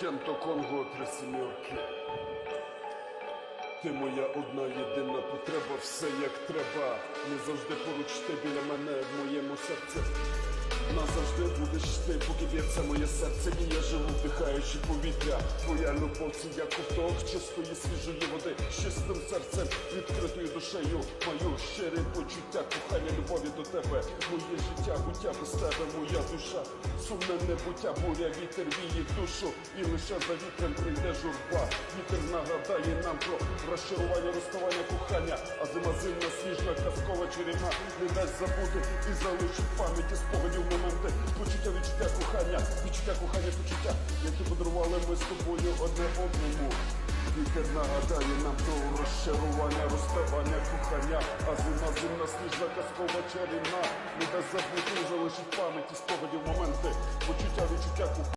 Кенто Конго три сімерки. Ти моя одна єдина потреба, все як треба. Не завжди поруч ти біля мене в моєму серці. Назавжди будеш ти, поки б'ється моє серце, і я живу, вдихаючи повітря. Твоя любов це як ковток чистої свіжої води, чистим серцем, відкритою душею. Мою щире почуття, кохання, тебе. Моє життя, буття без тебе, моя душа. Сумне небуття, буря, вітер віє душу. І лише за вітром прийде журба. Вітер нагадає нам про розчарування, розставання, кохання. А зима зимна, сніжна, казкова чарівна не дасть забути і залишить пам'яті спогадів моменти. Почуття, відчуття, кохання, відчуття, кохання, почуття, які подарували ми з тобою одне одному. Вітер нагадає нам про розчарування, розставання, кохання, а зима зимна, сніжна, казкова чарівна не дасть забути залишить пам'яті спогадів моменти. Почуття, відчуття, кохання.